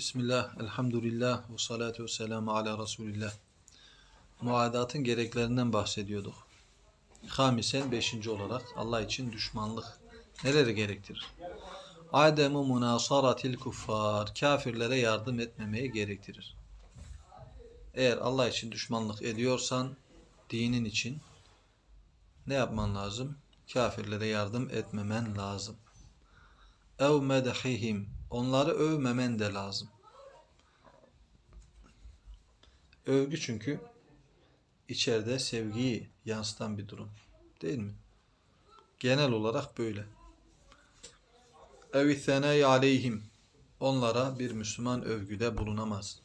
Bismillah, elhamdülillah ve salatu ve selamu ala Resulillah. Muadatın gereklerinden bahsediyorduk. Hamisen beşinci olarak Allah için düşmanlık neleri gerektirir? Ademu munasaratil kuffar, kafirlere yardım etmemeyi gerektirir. Eğer Allah için düşmanlık ediyorsan, dinin için ne yapman lazım? Kafirlere yardım etmemen lazım. Ev medhihim, onları övmemen de lazım. Övgü çünkü içeride sevgiyi yansıtan bir durum. Değil mi? Genel olarak böyle. Ev senay aleyhim. Onlara bir Müslüman övgüde bulunamaz.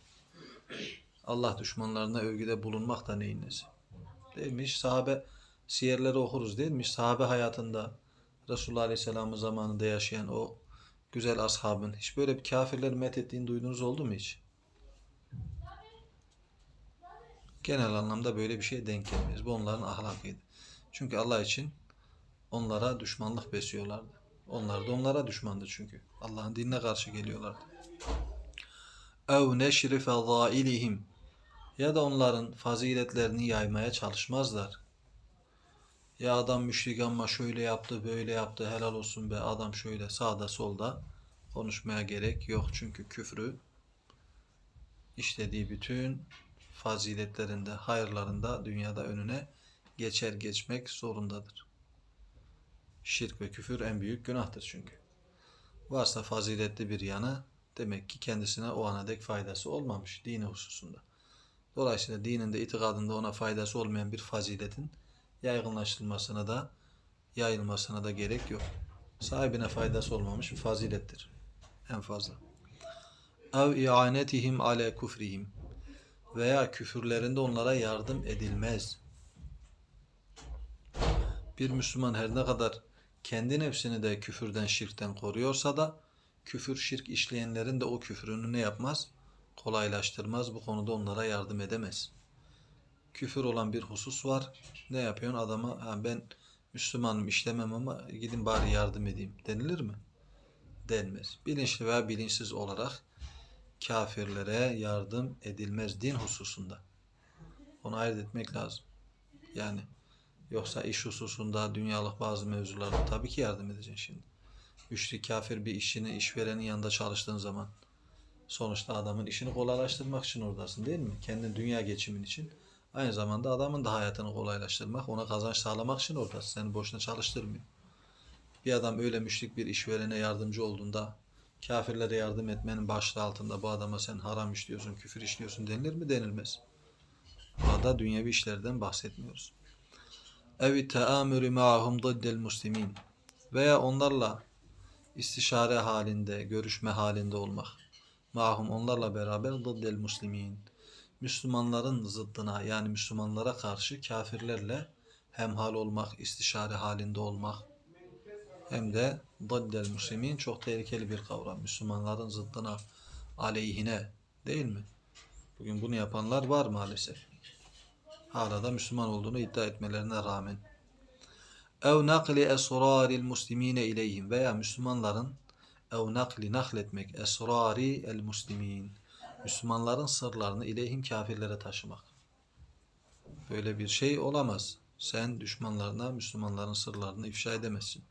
Allah düşmanlarına övgüde bulunmak da neyin nesi? Değil sahabe siyerleri okuruz değil mi? Sahabe hayatında Resulullah Aleyhisselam'ın zamanında yaşayan o güzel ashabın hiç böyle bir kafirleri methettiğini duydunuz oldu mu hiç? Genel anlamda böyle bir şeye denk gelmeyiz. Bu onların ahlakıydı. Çünkü Allah için onlara düşmanlık besliyorlardı. Onlar da onlara düşmandı çünkü. Allah'ın dinine karşı geliyorlardı. Ev neşri fezailihim ya da onların faziletlerini yaymaya çalışmazlar. Ya adam müşrik ama şöyle yaptı, böyle yaptı, helal olsun be adam şöyle sağda solda konuşmaya gerek yok. Çünkü küfrü işlediği bütün faziletlerinde, hayırlarında dünyada önüne geçer geçmek zorundadır. Şirk ve küfür en büyük günahtır çünkü. Varsa faziletli bir yanı demek ki kendisine o ana dek faydası olmamış dini hususunda. Dolayısıyla dininde, itikadında ona faydası olmayan bir faziletin yaygınlaştırılmasına da yayılmasına da gerek yok. Sahibine faydası olmamış bir fazilettir. En fazla. Ev i'anetihim ale kufrihim veya küfürlerinde onlara yardım edilmez. Bir Müslüman her ne kadar kendi nefsini de küfürden, şirkten koruyorsa da küfür, şirk işleyenlerin de o küfrünü ne yapmaz? Kolaylaştırmaz. Bu konuda onlara yardım edemez. Küfür olan bir husus var. Ne yapıyorsun adama? Ha, ben Müslümanım işlemem ama gidin bari yardım edeyim. Denilir mi? Denmez. Bilinçli veya bilinçsiz olarak kafirlere yardım edilmez din hususunda. Onu ayırt etmek lazım. Yani yoksa iş hususunda dünyalık bazı mevzularda tabii ki yardım edeceksin şimdi. Müşrik kafir bir işini işverenin yanında çalıştığın zaman sonuçta adamın işini kolaylaştırmak için oradasın değil mi? Kendi dünya geçimin için. Aynı zamanda adamın da hayatını kolaylaştırmak, ona kazanç sağlamak için oradasın. Seni boşuna çalıştırmıyor. Bir adam öyle müşrik bir işverene yardımcı olduğunda kafirlere yardım etmenin başlığı altında bu adama sen haram işliyorsun, küfür işliyorsun denilir mi? Denilmez. Burada dünyevi işlerden bahsetmiyoruz. Evi teamürü ma'hum diddel muslimin veya onlarla istişare halinde, görüşme halinde olmak. Ma'hum onlarla beraber diddel muslimin. Müslümanların zıddına yani Müslümanlara karşı kafirlerle hemhal olmak, istişare halinde olmak hem de daddel muslimin çok tehlikeli bir kavram. Müslümanların zıddına, aleyhine değil mi? Bugün bunu yapanlar var maalesef. Hala da Müslüman olduğunu iddia etmelerine rağmen. Ev nakli esraril muslimine ileyhim veya Müslümanların ev nakli nakletmek esrari el muslimin Müslümanların sırlarını ileyhim kafirlere taşımak. Böyle bir şey olamaz. Sen düşmanlarına Müslümanların sırlarını ifşa edemezsin.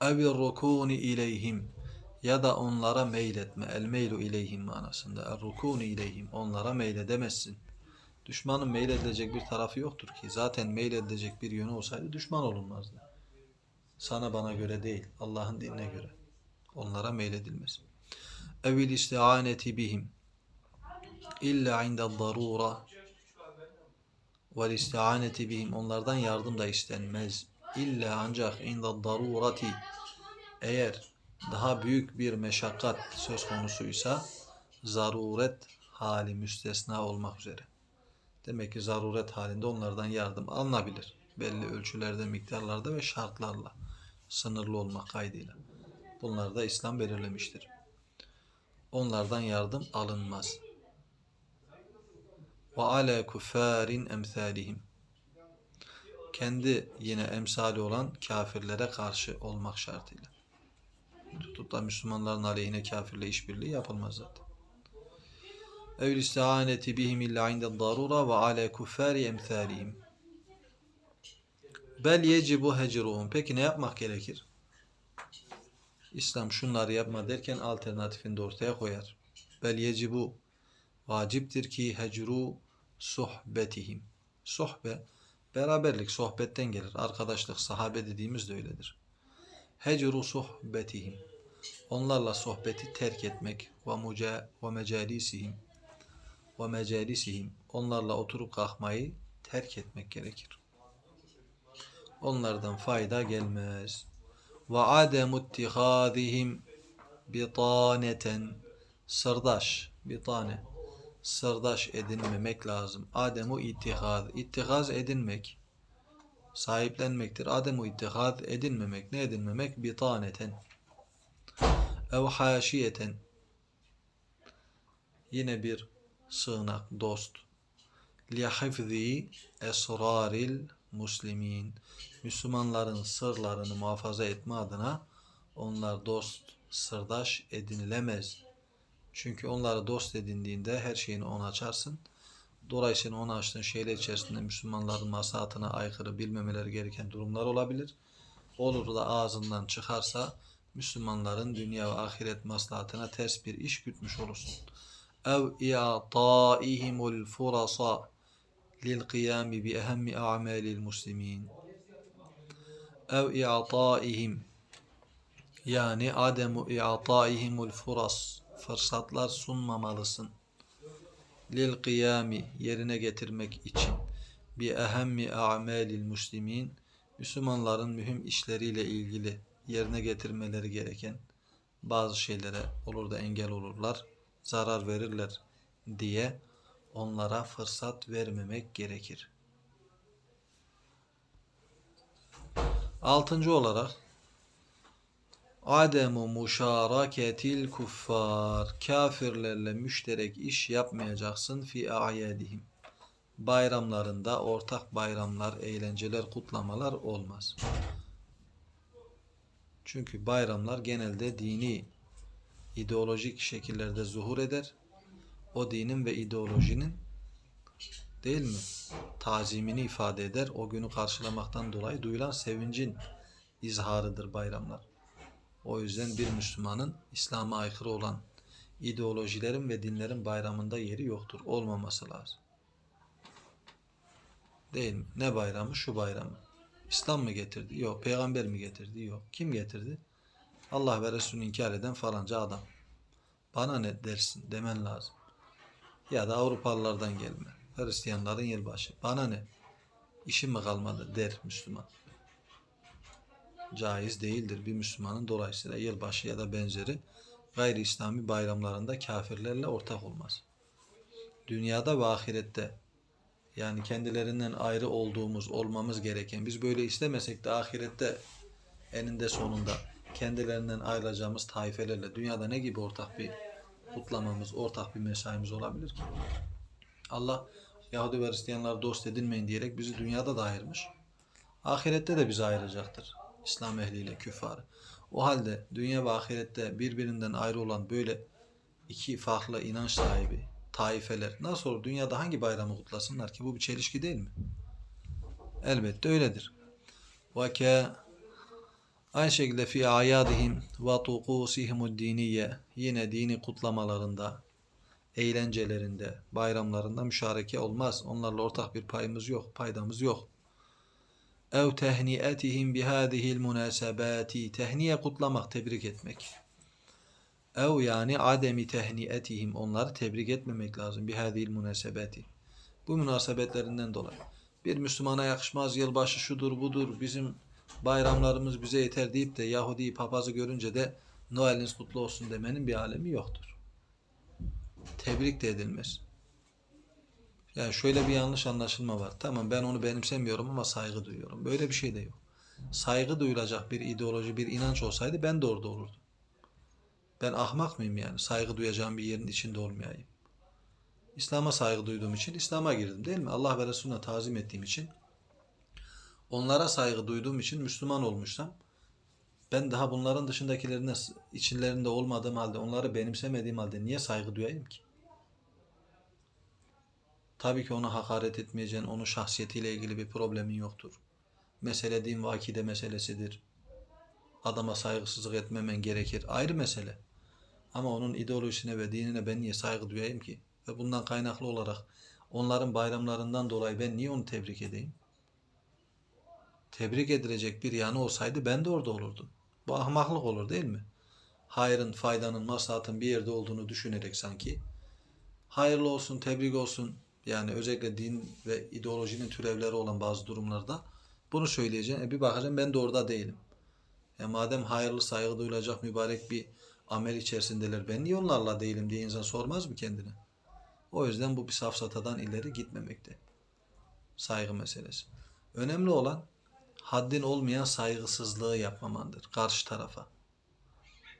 Evir rukuni ileyhim ya da onlara meyletme. El meylu ileyhim manasında. El rukuni ileyhim. Onlara meyledemezsin. Düşmanın meyledilecek bir tarafı yoktur ki. Zaten meyledilecek bir yönü olsaydı düşman olunmazdı. Sana bana göre değil. Allah'ın dinine göre. Onlara meyledilmez. Evil isti'aneti bihim. İlla indel darura. Vel isti'aneti bihim. Onlardan yardım da istenmez. İlla ancak indel darurati. Eğer daha büyük bir meşakkat söz konusuysa zaruret hali müstesna olmak üzere. Demek ki zaruret halinde onlardan yardım alınabilir. Belli ölçülerde, miktarlarda ve şartlarla. Sınırlı olmak kaydıyla. Bunlar da İslam belirlemiştir. Onlardan yardım alınmaz. Ve ala kuffarin emsalihim. Kendi yine emsali olan kafirlere karşı olmak şartıyla. Tutup da Müslümanların aleyhine kafirle işbirliği yapılmaz zaten. Evl istihaneti bihim illa inde darura ve ala kuffari emsalihim. Bel yecibu hecruhum. Peki ne yapmak gerekir? İslam şunları yapma derken alternatifini de ortaya koyar. Bel yecibu vaciptir ki hecru sohbetihim. Sohbe beraberlik sohbetten gelir. Arkadaşlık sahabe dediğimiz de öyledir. Hecru sohbetihim. Onlarla sohbeti terk etmek ve muca ve mecalisihim ve mecalisihim. Onlarla oturup kalkmayı terk etmek gerekir. Onlardan fayda gelmez. Ve ademu ittihadihim bitaneten sırdaş bitane sırdaş edinmemek lazım. Ademu ittihad ittihaz edinmek sahiplenmektir. Ademu ittihad edinmemek ne edinmemek bitaneten ev haşiyeten yine bir sığınak dost lihifzi esraril muslimin Müslümanların sırlarını muhafaza etme adına onlar dost sırdaş edinilemez. Çünkü onları dost edindiğinde her şeyini ona açarsın. Dolayısıyla ona açtığın şeyler içerisinde Müslümanların maslahatına aykırı bilmemeleri gereken durumlar olabilir. Olur da ağzından çıkarsa Müslümanların dünya ve ahiret maslahatına ters bir iş gütmüş olursun. Ev i'taihimul furasa lil kıyami bi ehemmi a'malil muslimin. Ev i'taihim yani ademu i'taihimul furas fırsatlar sunmamalısın. Lil kıyami yerine getirmek için bi ehemmi a'malil muslimin Müslümanların mühim işleriyle ilgili yerine getirmeleri gereken bazı şeylere olur da engel olurlar, zarar verirler diye onlara fırsat vermemek gerekir. Altıncı olarak Ademu muşaraketil kuffar. Kafirlerle müşterek iş yapmayacaksın fi a'yadihim. Bayramlarında ortak bayramlar, eğlenceler, kutlamalar olmaz. Çünkü bayramlar genelde dini ideolojik şekillerde zuhur eder. O dinin ve ideolojinin değil mi? Tazimini ifade eder. O günü karşılamaktan dolayı duyulan sevincin izharıdır bayramlar. O yüzden bir Müslümanın İslam'a aykırı olan ideolojilerin ve dinlerin bayramında yeri yoktur. Olmaması lazım. Değil mi? Ne bayramı? Şu bayramı. İslam mı getirdi? Yok. Peygamber mi getirdi? Yok. Kim getirdi? Allah ve Resulü inkar eden falanca adam. Bana ne dersin demen lazım. Ya da Avrupalılardan gelme. Hristiyanların yılbaşı. Bana ne? İşim mi kalmadı der Müslüman. Caiz değildir bir Müslümanın dolayısıyla yılbaşı ya da benzeri gayri İslami bayramlarında kafirlerle ortak olmaz. Dünyada ve ahirette yani kendilerinden ayrı olduğumuz, olmamız gereken, biz böyle istemesek de ahirette eninde sonunda kendilerinden ayrılacağımız taifelerle dünyada ne gibi ortak bir kutlamamız, ortak bir mesaimiz olabilir ki? Allah Yahudi ve Hristiyanlar dost edinmeyin diyerek bizi dünyada da ayırmış. Ahirette de bizi ayıracaktır. İslam ehliyle küffarı. O halde dünya ve ahirette birbirinden ayrı olan böyle iki farklı inanç sahibi taifeler nasıl olur? Dünyada hangi bayramı kutlasınlar ki? Bu bir çelişki değil mi? Elbette öyledir. Ve aynı şekilde fi ayadihim ve tuqusihimud diniye yine dini kutlamalarında eğlencelerinde, bayramlarında müşareke olmaz. Onlarla ortak bir payımız yok, paydamız yok. Ev tehniyetihim bihadihil münasebati tehniye kutlamak, tebrik etmek. Ev yani ademi tehniyetihim onları tebrik etmemek lazım bihadihil münasebati. Bu münasebetlerinden dolayı. Bir Müslümana yakışmaz yılbaşı şudur budur bizim bayramlarımız bize yeter deyip de Yahudi papazı görünce de Noel'iniz kutlu olsun demenin bir alemi yoktur. Tebrik de edilmez. Yani şöyle bir yanlış anlaşılma var. Tamam ben onu benimsemiyorum ama saygı duyuyorum. Böyle bir şey de yok. Saygı duyulacak bir ideoloji, bir inanç olsaydı ben de orada olurdum. Ben ahmak mıyım yani? Saygı duyacağım bir yerin içinde olmayayım. İslam'a saygı duyduğum için İslam'a girdim değil mi? Allah ve Resulüne tazim ettiğim için onlara saygı duyduğum için Müslüman olmuşsam Ben daha bunların dışındakilerine içlerinde olmadığım halde, onları benimsemediğim halde niye saygı duyayım ki? Tabii ki ona hakaret etmeyeceksin, onun şahsiyetiyle ilgili bir problemin yoktur. Mesele din ve meselesidir. Adama saygısızlık etmemen gerekir. Ayrı mesele. Ama onun ideolojisine ve dinine ben niye saygı duyayım ki? Ve bundan kaynaklı olarak onların bayramlarından dolayı ben niye onu tebrik edeyim? Tebrik edilecek bir yanı olsaydı ben de orada olurdum. Bu ahmaklık olur değil mi? Hayrın, faydanın, maslahatın bir yerde olduğunu düşünerek sanki hayırlı olsun, tebrik olsun. Yani özellikle din ve ideolojinin türevleri olan bazı durumlarda bunu söyleyeceğim. E bir bakacağım ben de orada değilim. E madem hayırlı saygı duyulacak mübarek bir amel içerisindeler ben niye onlarla değilim diye insan sormaz mı kendine? O yüzden bu bir safsatadan ileri gitmemekte. Saygı meselesi. Önemli olan haddin olmayan saygısızlığı yapmamandır karşı tarafa.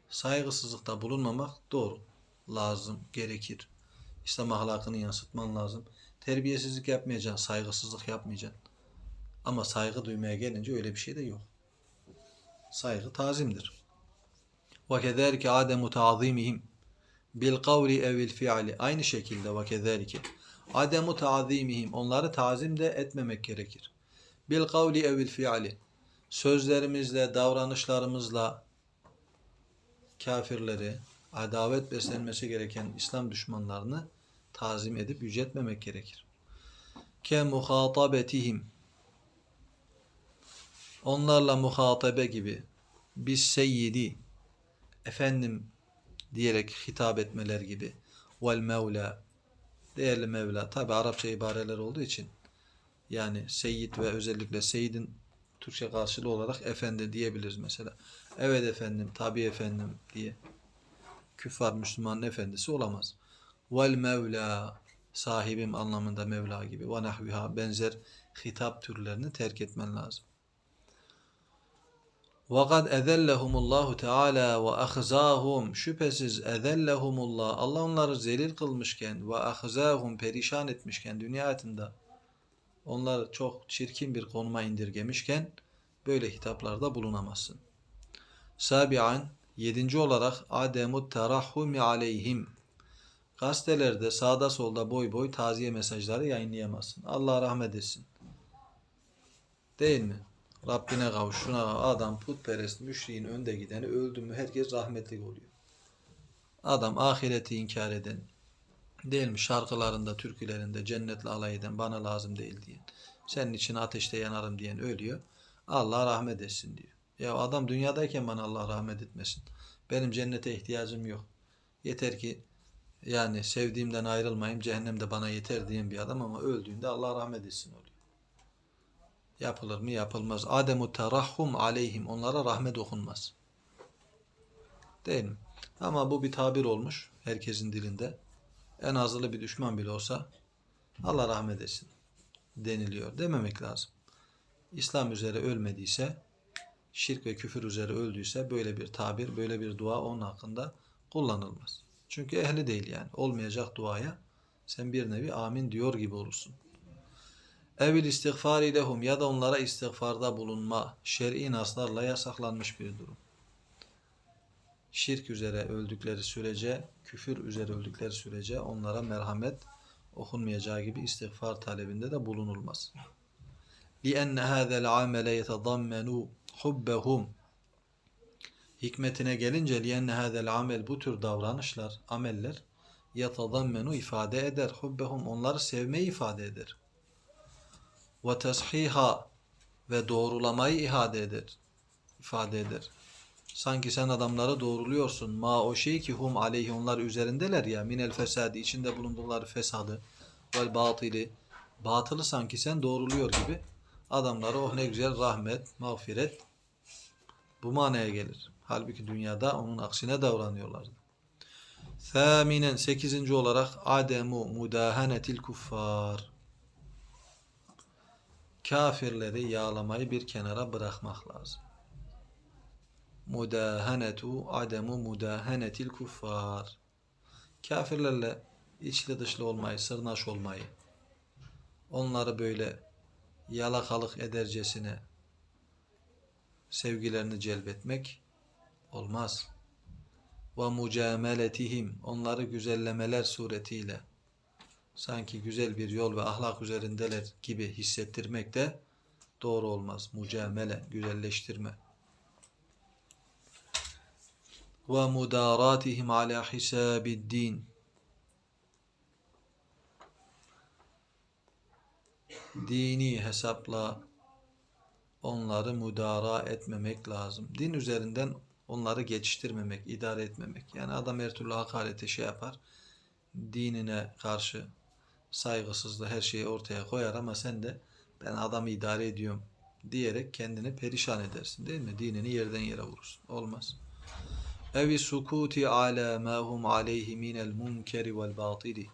Saygısızlıkta bulunmamak doğru. Lazım, gerekir. İslam ahlakını yansıtman lazım. Terbiyesizlik yapmayacaksın, saygısızlık yapmayacaksın. Ama saygı duymaya gelince öyle bir şey de yok. Saygı tazimdir. Ademu ta'zimihim bil kavli evil fi'li. Aynı şekilde kezalike ademu ta'zimihim onları tazim de etmemek gerekir. Bil kavli evil fi'li. Sözlerimizle, davranışlarımızla kafirleri, adavet beslenmesi gereken İslam düşmanlarını tazim edip yüceltmemek gerekir. Ke muhatabetihim onlarla muhatabe gibi biz seyyidi efendim diyerek hitap etmeler gibi vel mevla değerli mevla tabi Arapça ibareler olduğu için yani seyyid ve özellikle seyyidin Türkçe karşılığı olarak efendi diyebiliriz mesela. Evet efendim, tabi efendim diye. Küffar Müslümanın efendisi olamaz Vel mevla sahibim anlamında mevla gibi. Ve nahviha benzer hitap türlerini terk etmen lazım. وَقَدْ اَذَلَّهُمُ اللّٰهُ Teala وَاَخْزَاهُمْ Şüphesiz اَذَلَّهُمُ Allah onları zelil kılmışken ve ahzahum perişan etmişken dünya hayatında onları çok çirkin bir konuma indirgemişken böyle hitaplarda bulunamazsın. Sabian yedinci olarak ademu terahhumi aleyhim gazetelerde sağda solda boy boy taziye mesajları yayınlayamazsın. Allah rahmet etsin. Değil mi? Rabbine kavuş, şuna. Adam putperest, müşriğin önde gideni öldü mü herkes rahmetli oluyor. Adam ahireti inkar eden, değil mi? Şarkılarında, türkülerinde cennetle alay eden, bana lazım değil diyen, senin için ateşte yanarım diyen ölüyor. Allah rahmet etsin diyor. Ya adam dünyadayken bana Allah rahmet etmesin. Benim cennete ihtiyacım yok. Yeter ki yani sevdiğimden ayrılmayayım, cehennemde bana yeter diyen bir adam ama öldüğünde Allah rahmet etsin oluyor. Yapılır mı? Yapılmaz. Ademu terahhum aleyhim. Onlara rahmet okunmaz. Değil mi? Ama bu bir tabir olmuş herkesin dilinde. En azılı bir düşman bile olsa Allah rahmet etsin deniliyor. Dememek lazım. İslam üzere ölmediyse, şirk ve küfür üzere öldüyse böyle bir tabir, böyle bir dua onun hakkında kullanılmaz. Çünkü ehli değil yani. Olmayacak duaya sen bir nevi amin diyor gibi olursun. Evil istiğfari lehum ya da onlara istiğfarda bulunma şer'i naslarla yasaklanmış bir durum. Şirk üzere öldükleri sürece, küfür üzere öldükleri sürece onlara merhamet okunmayacağı gibi istiğfar talebinde de bulunulmaz. لِأَنَّ هَذَا الْعَمَلَ يَتَضَمَّنُوا حُبَّهُمْ Hikmetine gelince lienne hadel amel bu tür davranışlar, ameller yetadammenu ifade eder. Hubbehum onları sevmeyi ifade eder. Ve teshiha ve doğrulamayı ihade eder. ifade eder. Sanki sen adamları doğruluyorsun. Ma o şey ki hum aleyhi onlar üzerindeler ya minel fesadi içinde bulundukları fesadı vel batili batılı sanki sen doğruluyor gibi adamlara oh ne güzel rahmet, mağfiret bu manaya gelir. Halbuki dünyada onun aksine davranıyorlardı. Thaminen 8. olarak ademu mudahanetil kuffar. Kafirleri yağlamayı bir kenara bırakmak lazım. Mudahanetu ademu mudahanetil kuffar. Kafirlerle içli dışlı olmayı, sırnaş olmayı, onları böyle yalakalık edercesine sevgilerini celbetmek olmaz. Ve mucameletihim onları güzellemeler suretiyle sanki güzel bir yol ve ahlak üzerindeler gibi hissettirmek de doğru olmaz. Mucamele, güzelleştirme. Ve mudaratihim ala hisabid din. Dini hesapla onları mudara etmemek lazım. Din üzerinden onları geçiştirmemek, idare etmemek. Yani adam her türlü hakarete şey yapar. Dinine karşı saygısızlığı her şeyi ortaya koyar ama sen de ben adamı idare ediyorum diyerek kendini perişan edersin değil mi? Dinini yerden yere vurursun. Olmaz. Evi sukuti ala ma hum aleyhi minel munkeri vel batili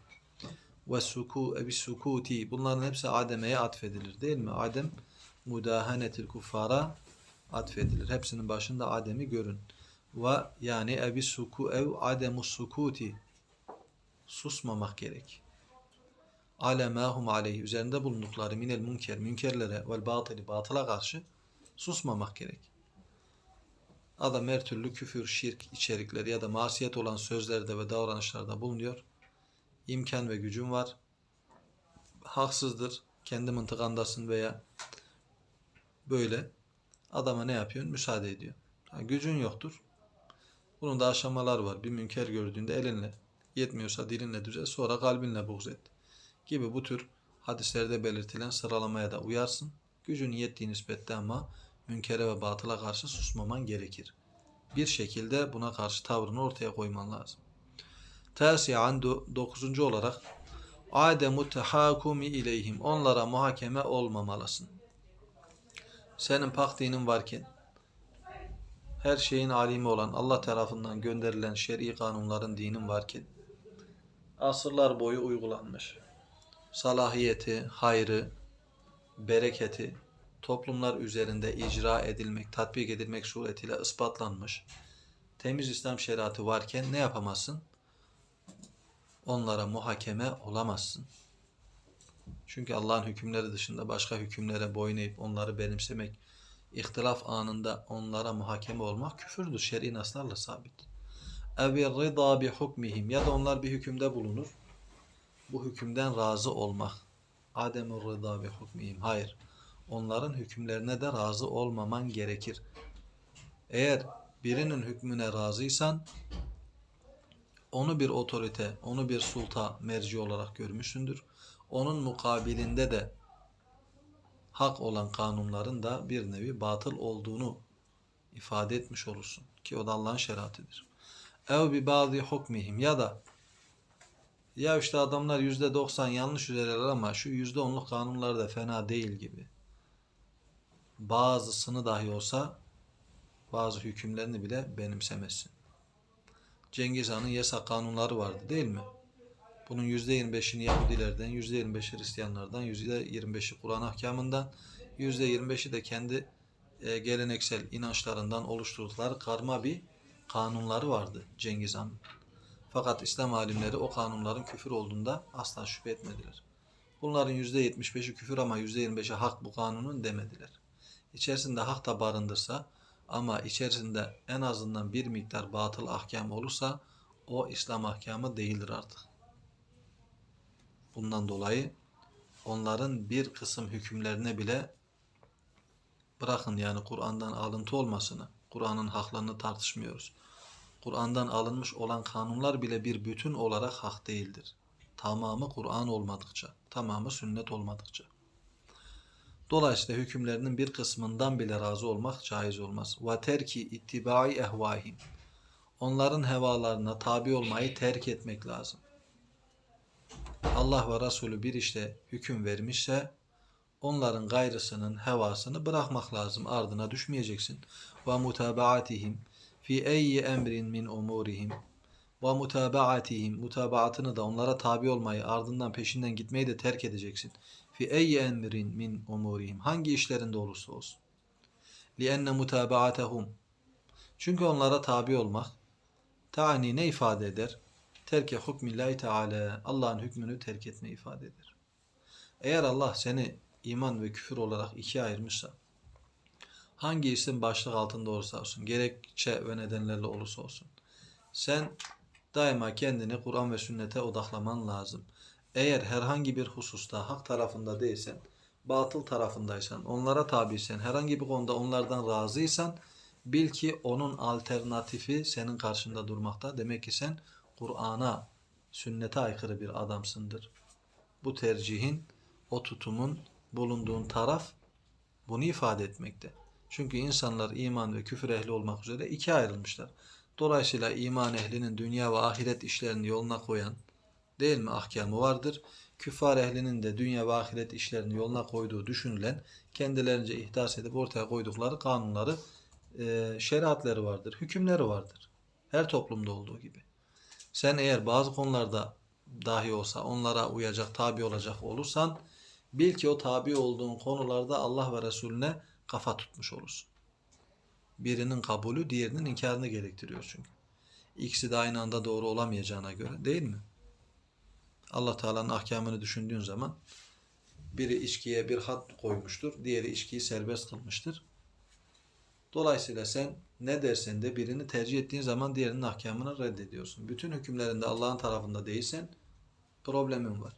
ve suku evi sukuti bunların hepsi Adem'e atfedilir değil mi? Adem mudahanetil kuffara atfedilir. Hepsinin başında Adem'i görün. Ve yani evi suku ev ademu sukuti susmamak gerek. Ale mahum aleyhi üzerinde bulundukları minel münker münkerlere vel batili batıla karşı susmamak gerek. Adam her türlü küfür, şirk içerikleri ya da masiyet olan sözlerde ve davranışlarda bulunuyor. İmkan ve gücün var. Haksızdır. Kendi mıntıkandasın veya böyle adama ne yapıyorsun? Müsaade ediyor. Ha, gücün yoktur. Bunun da aşamalar var. Bir münker gördüğünde elinle, yetmiyorsa dilinle düzelt, sonra kalbinle buğz et. Gibi bu tür hadislerde belirtilen sıralamaya da uyarsın. Gücün yettiği nispette ama münkere ve batıla karşı susmaman gerekir. Bir şekilde buna karşı tavrını ortaya koyman lazım. Tasiyan 9. olarak Ademu tehakumi ileyhim. Onlara muhakeme olmamalısın. Senin pak dinin varken her şeyin alimi olan Allah tarafından gönderilen şer'i kanunların dinin varken asırlar boyu uygulanmış. Salahiyeti, hayrı, bereketi toplumlar üzerinde icra edilmek, tatbik edilmek suretiyle ispatlanmış. Temiz İslam şeriatı varken ne yapamazsın? Onlara muhakeme olamazsın. Çünkü Allah'ın hükümleri dışında başka hükümlere boyun eğip onları benimsemek, ihtilaf anında onlara muhakeme olmak küfürdür. Şer'i naslarla sabit. Evi rıda bi hukmihim ya da onlar bir hükümde bulunur. Bu hükümden razı olmak. Ademur rıda bi hukmihim. Hayır. Onların hükümlerine de razı olmaman gerekir. Eğer birinin hükmüne razıysan onu bir otorite, onu bir sulta merci olarak görmüşsündür. Onun mukabilinde de hak olan kanunların da bir nevi batıl olduğunu ifade etmiş olursun. Ki o da Allah'ın şeriatıdır. Ev bi bazı hukmihim ya da ya işte adamlar yüzde doksan yanlış üzereler ama şu yüzde onluk kanunlar da fena değil gibi. Bazısını dahi olsa bazı hükümlerini bile benimsemesin. Cengiz Han'ın yasak kanunları vardı değil mi? Bunun %25'ini Yahudilerden, %25'i Hristiyanlardan, %25'i Kur'an ahkamından, %25'i de kendi e, geleneksel inançlarından oluşturdukları karma bir kanunları vardı Cengiz Han. Fakat İslam alimleri o kanunların küfür olduğunda asla şüphe etmediler. Bunların %75'i küfür ama %25'i hak bu kanunun demediler. İçerisinde hak da barındırsa ama içerisinde en azından bir miktar batıl ahkam olursa o İslam ahkamı değildir artık. Bundan dolayı onların bir kısım hükümlerine bile bırakın yani Kur'an'dan alıntı olmasını, Kur'an'ın haklarını tartışmıyoruz. Kur'an'dan alınmış olan kanunlar bile bir bütün olarak hak değildir. Tamamı Kur'an olmadıkça, tamamı sünnet olmadıkça. Dolayısıyla hükümlerinin bir kısmından bile razı olmak caiz olmaz. Ve terki ittibai ehvahim. Onların hevalarına tabi olmayı terk etmek lazım. Allah ve Resulü bir işte hüküm vermişse onların gayrısının hevasını bırakmak lazım. Ardına düşmeyeceksin. Ve mutabaatihim fi eyyi emrin min umurihim ve mutabaatihim mutabaatını da onlara tabi olmayı ardından peşinden gitmeyi de terk edeceksin. Fi eyyi emrin min umurihim hangi işlerinde olursa olsun. Li enne mutabaatehum çünkü onlara tabi olmak tani ne ifade eder? Terke hukmillahi teala Allah'ın hükmünü terk etme ifade eder. Eğer Allah seni iman ve küfür olarak ikiye ayırmışsa hangi isim başlık altında olursa olsun, gerekçe ve nedenlerle olursa olsun. Sen daima kendini Kur'an ve sünnete odaklaman lazım. Eğer herhangi bir hususta hak tarafında değilsen, batıl tarafındaysan, onlara tabiysen, herhangi bir konuda onlardan razıysan, bil ki onun alternatifi senin karşında durmakta. Demek ki sen Kur'an'a, sünnete aykırı bir adamsındır. Bu tercihin, o tutumun, bulunduğun taraf bunu ifade etmekte. Çünkü insanlar iman ve küfür ehli olmak üzere ikiye ayrılmışlar. Dolayısıyla iman ehlinin dünya ve ahiret işlerini yoluna koyan değil mi ahkamı vardır. Küffar ehlinin de dünya ve ahiret işlerini yoluna koyduğu düşünülen kendilerince ihdas edip ortaya koydukları kanunları, şeriatları vardır, hükümleri vardır. Her toplumda olduğu gibi. Sen eğer bazı konularda dahi olsa onlara uyacak, tabi olacak olursan bil ki o tabi olduğun konularda Allah ve Resulüne kafa tutmuş olursun. Birinin kabulü diğerinin inkarını gerektiriyor çünkü. İkisi de aynı anda doğru olamayacağına göre değil mi? Allah Teala'nın ahkamını düşündüğün zaman biri içkiye bir had koymuştur, diğeri içkiyi serbest kılmıştır. Dolayısıyla sen ne dersen de birini tercih ettiğin zaman diğerinin ahkamını reddediyorsun. Bütün hükümlerinde Allah'ın tarafında değilsen problemin var.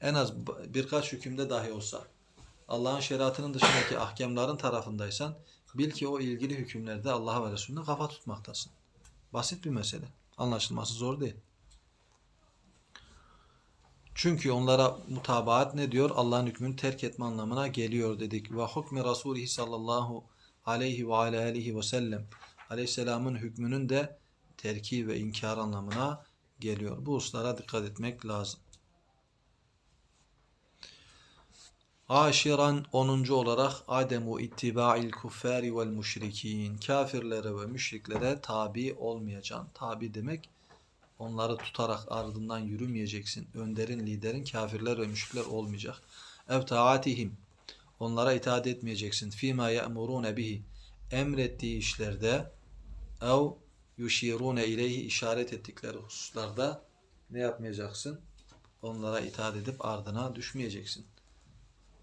En az birkaç hükümde dahi olsa Allah'ın şeriatının dışındaki ahkamların tarafındaysan bil ki o ilgili hükümlerde Allah'a ve Resulüne kafa tutmaktasın. Basit bir mesele. Anlaşılması zor değil. Çünkü onlara mutabaat ne diyor? Allah'ın hükmünü terk etme anlamına geliyor dedik. Ve hukmi Resulihi sallallahu aleyhi ve ala alihi ve sellem aleyhisselamın hükmünün de terki ve inkar anlamına geliyor. Bu hususlara dikkat etmek lazım. Aşiran 10. olarak ademu ittiba'il kuffari vel müşrikin. Kafirlere ve müşriklere tabi olmayacaksın. Tabi demek onları tutarak ardından yürümeyeceksin. Önderin, liderin kafirler ve müşrikler olmayacak. Ev taatihim. Onlara itaat etmeyeceksin. Fima ye'murune bihi. Emrettiği işlerde ev yuşirune ileyhi işaret ettikleri hususlarda ne yapmayacaksın? Onlara itaat edip ardına düşmeyeceksin.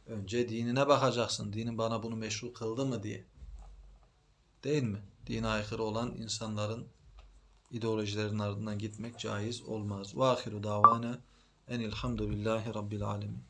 Önce dinine bakacaksın. Dinin bana bunu meşru kıldı mı diye. Değil mi? Dine aykırı olan insanların ideolojilerin ardından gitmek caiz olmaz. Ve ahiru davana enilhamdülillahi rabbil alemin.